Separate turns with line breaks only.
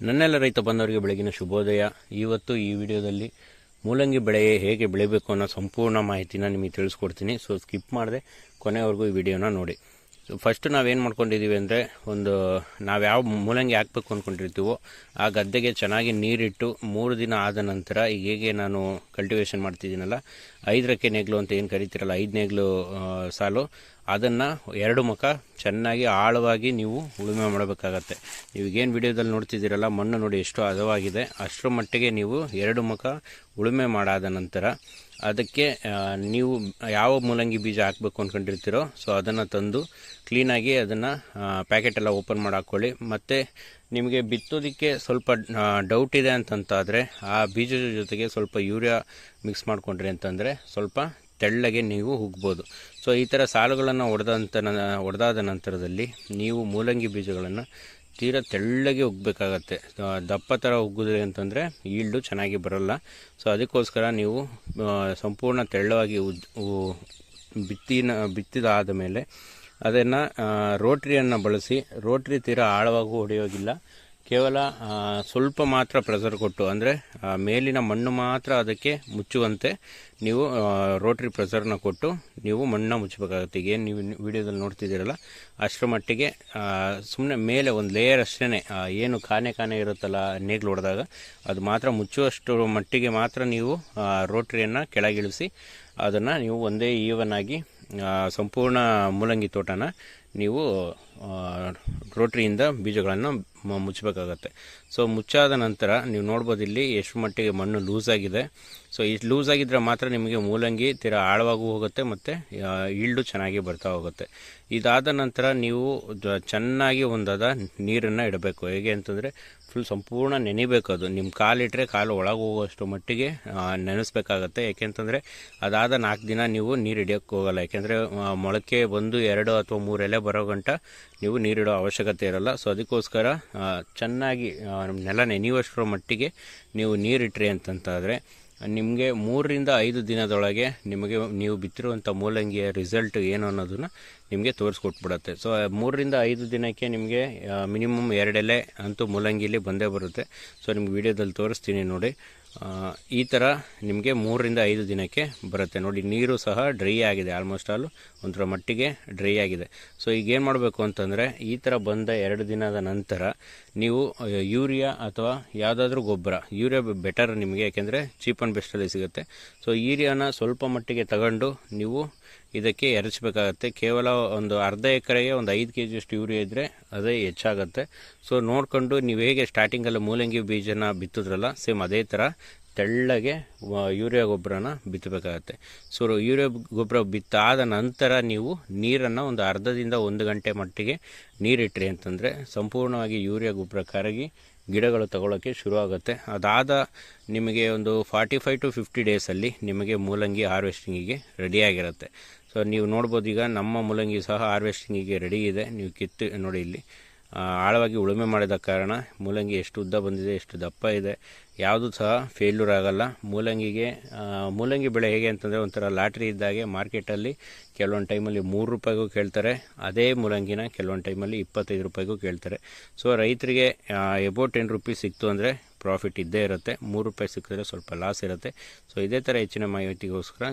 ನನ್ನೆಲ್ಲ ರೈತ ಬಂದವರಿಗೆ ಬೆಳಗಿನ ಶುಭೋದಯ. ಇವತ್ತು ಈ ವಿಡಿಯೋದಲ್ಲಿ ಮೂಲಂಗಿ ಬೆಳೆ ಹೇಗೆ ಬೆಳಿಬೇಕು ಅನ್ನೋ ಸಂಪೂರ್ಣ ಮಾಹಿತಿನ ನಿಮಗೆ ತಿಳಿಸ್ಕೊಡ್ತೀನಿ. ಸೊ ಸ್ಕಿಪ್ ಮಾಡಿದೆ ಕೊನೆವರೆಗೂ ಈ ವಿಡಿಯೋನ ನೋಡಿ. ಸೊ ಫಸ್ಟ್ ನಾವೇನು ಮಾಡ್ಕೊಂಡಿದ್ದೀವಿ ಅಂದರೆ ಒಂದು ನಾವು ಯಾವ ಮೂಲಂಗಿ ಹಾಕಬೇಕು ಅಂದ್ಕೊಂಡಿರ್ತೀವೋ ಆ ಗದ್ದೆಗೆ ಚೆನ್ನಾಗಿ ನೀರಿಟ್ಟು ಮೂರು ದಿನ ಆದ ನಂತರ ಈಗ ಹೇಗೆ ನಾನು ಕಲ್ಟಿವೇಷನ್ ಮಾಡ್ತಿದ್ದೀನಲ್ಲ, ಐದರಕ್ಕೆ ನೇಗ್ಲು ಅಂತ ಏನು ಕರಿತೀರಲ್ಲ, ಐದು ನೇಗ್ಲು ಸಾಲು ಅದನ್ನು ಎರಡು ಮುಖ ಚೆನ್ನಾಗಿ ಆಳವಾಗಿ ನೀವು ಉಳುಮೆ ಮಾಡಬೇಕಾಗತ್ತೆ. ನೀವೀಗೇನು ವಿಡಿಯೋದಲ್ಲಿ ನೋಡ್ತಿದ್ದೀರಲ್ಲ, ಮಣ್ಣು ನೋಡಿ ಎಷ್ಟು ಹದವಾಗಿದೆ. ಅಷ್ಟರ ಮಟ್ಟಿಗೆ ನೀವು ಎರಡು ಮುಖ ಉಳುಮೆ ಮಾಡಾದ ನಂತರ ಅದಕ್ಕೆ ನೀವು ಯಾವ ಮೂಲಂಗಿ ಬೀಜ ಹಾಕಬೇಕು ಅಂದ್ಕೊಂಡಿರ್ತೀರೋ ಸೊ ಅದನ್ನು ತಂದು ಕ್ಲೀನಾಗಿ ಅದನ್ನು ಪ್ಯಾಕೆಟ್ ಎಲ್ಲ ಓಪನ್ ಮಾಡಿ ಹಾಕ್ಕೊಳ್ಳಿ ಮತ್ತು ನಿಮಗೆ ಬಿತ್ತೋದಕ್ಕೆ ಸ್ವಲ್ಪ ಡೌಟ್ ಇದೆ ಅಂತಂತಾದರೆ, ಆ ಬೀಜದ ಜೊತೆಗೆ ಸ್ವಲ್ಪ ಯೂರಿಯಾ ಮಿಕ್ಸ್ ಮಾಡಿಕೊಂಡ್ರಿ ಅಂತಂದರೆ ಸ್ವಲ್ಪ ತೆಳ್ಳಗೆ ನೀವು ಹುಗ್ಬೋದು ಸೊ ಈ ಥರ ಸಾಲುಗಳನ್ನು ಹೊಡೆದಂತ ಹೊಡೆದಾದ ನಂತರದಲ್ಲಿ ನೀವು ಮೂಲಂಗಿ ಬೀಜಗಳನ್ನು ತೀರಾ ತೆಳ್ಳಗೆ ಉಗ್ಬೇಕಾಗತ್ತೆ. ದಪ್ಪ ಥರ ಉಗ್ಗುದ್ರೆ ಅಂತಂದರೆ ಈಲ್ಡು ಚೆನ್ನಾಗಿ ಬರಲ್ಲ. ಸೊ ಅದಕ್ಕೋಸ್ಕರ ನೀವು ಸಂಪೂರ್ಣ ತೆಳ್ಳವಾಗಿ ಬಿತ್ತಿನ, ಬಿತ್ತಿದಾದ ಮೇಲೆ ಅದನ್ನು ರೋಟ್ರಿಯನ್ನು ಬಳಸಿ, ರೋಟ್ರಿ ತೀರ ಆಳವಾಗೂ ಹೊಡೆಯೋಗಿಲ್ಲ. ಕೇವಲ ಸ್ವಲ್ಪ ಮಾತ್ರ ಪ್ರೆಸರ್ ಕೊಟ್ಟು, ಅಂದರೆ ಮೇಲಿನ ಮಣ್ಣು ಮಾತ್ರ ಅದಕ್ಕೆ ಮುಚ್ಚುವಂತೆ ನೀವು ರೋಟ್ರಿ ಪ್ರೆಸರ್ನ ಕೊಟ್ಟು, ನೀವು ಮಣ್ಣನ್ನ ಮುಚ್ಚಬೇಕಾಗುತ್ತೆ. ಏನು ನೀವು ವಿಡಿಯೋದಲ್ಲಿ ನೋಡ್ತಿದ್ದೀರಲ್ಲ, ಅಷ್ಟರ ಮಟ್ಟಿಗೆ ಸುಮ್ಮನೆ ಮೇಲೆ ಒಂದು ಲೇಯರ್ ಅಷ್ಟೇ ಏನು ಕಾನೆ ಕಾನೆ ಇರುತ್ತಲ್ಲ, ನೇಗ್ಲು ಹೊಡೆದಾಗ, ಅದು ಮಾತ್ರ ಮುಚ್ಚುವಷ್ಟು ಮಟ್ಟಿಗೆ ಮಾತ್ರ ನೀವು ರೋಟ್ರಿಯನ್ನು ಕೆಳಗಿಳಿಸಿ, ಅದನ್ನು ನೀವು ಒಂದೇ ಈವನ್ ಆಗಿ ಸಂಪೂರ್ಣ ಮೂಲಂಗಿ ತೋಟನ ನೀವು ರೋಟ್ರಿಯಿಂದ ಬೀಜಗಳನ್ನು ಮುಚ್ಚಬೇಕಾಗತ್ತೆ ಸೊ ಮುಚ್ಚಾದ ನಂತರ ನೀವು ನೋಡ್ಬೋದು ಇಲ್ಲಿ ಎಷ್ಟು ಮಟ್ಟಿಗೆ ಮಣ್ಣು ಲೂಸ್ ಆಗಿದೆ. ಸೊ ಇಷ್ಟು ಲೂಸ್ ಆಗಿದ್ರೆ ಮಾತ್ರ ನಿಮಗೆ ಮೂಲಂಗಿ, ತೀರಾ ಆಳವಾಗೂ ಹೋಗುತ್ತೆ ಮತ್ತು ಈಲ್ಡು ಚೆನ್ನಾಗಿ ಬರ್ತಾ ಹೋಗುತ್ತೆ. ಇದಾದ ನಂತರ ನೀವು ಚೆನ್ನಾಗಿ ಒಂದಾದ ನೀರನ್ನು ಇಡಬೇಕು. ಹೇಗೆ ಅಂತಂದರೆ ಫುಲ್ ಸಂಪೂರ್ಣ ನೆನಿಬೇಕು ಅದು. ನಿಮ್ಮ ಕಾಲಿಟ್ಟರೆ ಕಾಲು ಒಳಗೆ ಹೋಗುವಷ್ಟು ಮಟ್ಟಿಗೆ ನೆನೆಸ್ಬೇಕಾಗತ್ತೆ. ಯಾಕೆಂತಂದರೆ ಅದಾದ ನಾಲ್ಕು ದಿನ ನೀವು ನೀರು ಹಿಡಿಯೋಕ್ಕೆ ಹೋಗಲ್ಲ. ಯಾಕೆಂದರೆ ಮೊಳಕೆ ಒಂದು ಎರಡು ಅಥವಾ ಮೂರೆಲೆ ಬರೋ ಗಂಟ ನೀವು ನೀರಿಡೋ ಅವಶ್ಯಕತೆ ಇರಲ್ಲ. ಸೊ ಅದಕ್ಕೋಸ್ಕರ ಚೆನ್ನಾಗಿ ನೆಲ ನೆನೆಯುವಷ್ಟರ ಮಟ್ಟಿಗೆ ನೀವು ನೀರಿಟ್ರಿ ಅಂತಂತಾದರೆ, ನಿಮಗೆ ಮೂರರಿಂದ ಐದು ದಿನದೊಳಗೆ ನಿಮಗೆ ನೀವು ಬಿತ್ತಿರುವಂಥ ಮೂಲಂಗಿಯ ರಿಸಲ್ಟ್ ಏನು ಅನ್ನೋದನ್ನು ನಿಮಗೆ ತೋರಿಸ್ಕೊಟ್ಬಿಡತ್ತೆ. ಸೊ ಮೂರರಿಂದ ಐದು ದಿನಕ್ಕೆ ನಿಮಗೆ ಮಿನಿಮಮ್ ಎರಡೆಲೆ ಅಂತೂ ಮೂಲಂಗಿಲಿ ಬಂದೇ ಬರುತ್ತೆ. ಸೊ ನಿಮ್ಗೆ ವಿಡಿಯೋದಲ್ಲಿ ತೋರಿಸ್ತೀನಿ ನೋಡಿ. ಈ ಥರ ನಿಮಗೆ ಮೂರರಿಂದ ಐದು ದಿನಕ್ಕೆ ಬರುತ್ತೆ. ನೋಡಿ, ನೀರು ಸಹ ಡ್ರೈ ಆಗಿದೆ ಆಲ್ಮೋಸ್ಟ್ ಆಲ್ ಒಂಥರ ಮಟ್ಟಿಗೆ ಡ್ರೈ ಆಗಿದೆ. ಸೊ ಈಗ ಏನು ಮಾಡಬೇಕು ಅಂತಂದರೆ, ಈ ಥರ ಬಂದ ಎರಡು ದಿನದ ನಂತರ ನೀವು ಯೂರಿಯಾ ಅಥವಾ ಯಾವುದಾದ್ರೂ ಗೊಬ್ಬರ, ಯೂರಿಯಾ ಬೆಟರ್ ನಿಮಗೆ, ಯಾಕೆಂದರೆ ಚೀಪ್ ಆ್ಯಂಡ್ ಬೆಸ್ಟಲ್ಲಿ ಸಿಗುತ್ತೆ. ಸೊ ಯೂರಿಯಾನ ಸ್ವಲ್ಪ ಮಟ್ಟಿಗೆ ತಗೊಂಡು ನೀವು ಇದಕ್ಕೆ ಎರಚಬೇಕಾಗತ್ತೆ. ಕೇವಲ ಒಂದು ಅರ್ಧ ಎಕರೆಗೆ ಒಂದು ಐದು ಕೆ ಜಿಯಷ್ಟು ಯೂರಿಯಾ ಇದ್ದರೆ ಅದೇ ಹೆಚ್ಚಾಗುತ್ತೆ. ಸೊ ನೋಡಿಕೊಂಡು ನೀವು ಹೇಗೆ ಸ್ಟಾರ್ಟಿಂಗಲ್ಲಿ ಮೂಲಂಗಿ ಬೀಜನ ಬಿತ್ತಿದ್ರಲ್ಲ ಸೇಮ್ ಅದೇ ಥರ ತೆಳ್ಳಗೆ ಯೂರಿಯಾ ಗೊಬ್ಬರನ ಬಿತ್ತಬೇಕಾಗತ್ತೆ. ಸೊ ಯೂರಿಯಾ ಗೊಬ್ಬರ ಬಿತ್ತಾದ ನಂತರ ನೀವು ನೀರನ್ನು ಒಂದು ಅರ್ಧದಿಂದ ಒಂದು ಗಂಟೆ ಮಟ್ಟಿಗೆ ನೀರಿಟ್ರಿ ಅಂತಂದರೆ ಸಂಪೂರ್ಣವಾಗಿ ಯೂರಿಯಾ ಗೊಬ್ಬರ ಕರಗಿ ಗಿಡಗಳು ತಗೊಳ್ಳೋಕ್ಕೆ ಶುರು ಆಗುತ್ತೆ ಅದಾದ ನಿಮಗೆ ಒಂದು ಫಾರ್ಟಿ ಫೈವ್ ಟು ಫಿಫ್ಟಿ ಡೇಸಲ್ಲಿ ನಿಮಗೆ ಮೂಲಂಗಿ ಹಾರ್ವೆಸ್ಟಿಂಗಿಗೆ ರೆಡಿಯಾಗಿರುತ್ತೆ ಸೊ ನೀವು ನೋಡ್ಬೋದು ಈಗ ನಮ್ಮ ಮೂಲಂಗಿ ಸಹ ಹಾರ್ವೆಸ್ಟಿಂಗಿಗೆ ರೆಡಿ ಇದೆ. ನೀವು ಕಿತ್ತು ನೋಡಿ ಇಲ್ಲಿ. ಆಳವಾಗಿ ಉಳುಮೆ ಮಾಡಿದ ಕಾರಣ ಮೂಲಂಗಿ ಎಷ್ಟು ಉದ್ದ ಬಂದಿದೆ, ಎಷ್ಟು ದಪ್ಪ ಇದೆ, ಯಾವುದೂ ಸಹ ಫೇಲ್ಯೂರ್ ಆಗಲ್ಲ. ಮೂಲಂಗಿಗೆ ಮೂಲಂಗಿ ಬೆಳೆ ಹೇಗೆ ಅಂತಂದರೆ ಒಂಥರ ಲಾಟ್ರಿ ಇದ್ದಾಗೆ ಮಾರ್ಕೆಟಲ್ಲಿ ಕೆಲವೊಂದು ಟೈಮಲ್ಲಿ ಮೂರು ರೂಪಾಯಿಗೂ ಕೇಳ್ತಾರೆ, ಅದೇ ಮೂಲಂಗಿನ ಕೆಲವೊಂದು ಟೈಮಲ್ಲಿ ಇಪ್ಪತ್ತೈದು ರೂಪಾಯಿಗೂ ಕೇಳ್ತಾರೆ. ಸೊ ರೈತರಿಗೆ ಎಬೋ ಟೆನ್ ರುಪೀಸ್ ಸಿಕ್ತು ಅಂದರೆ ಪ್ರಾಫಿಟ್ ಇದ್ದೇ ಇರುತ್ತೆ, ಮೂರು ರೂಪಾಯಿ ಸಿಕ್ಕಿದ್ರೆ ಸ್ವಲ್ಪ ಲಾಸ್ ಇರುತ್ತೆ. ಸೊ ಇದೇ ಥರ ಹೆಚ್ಚಿನ ಮಾಹಿತಿಗೋಸ್ಕರ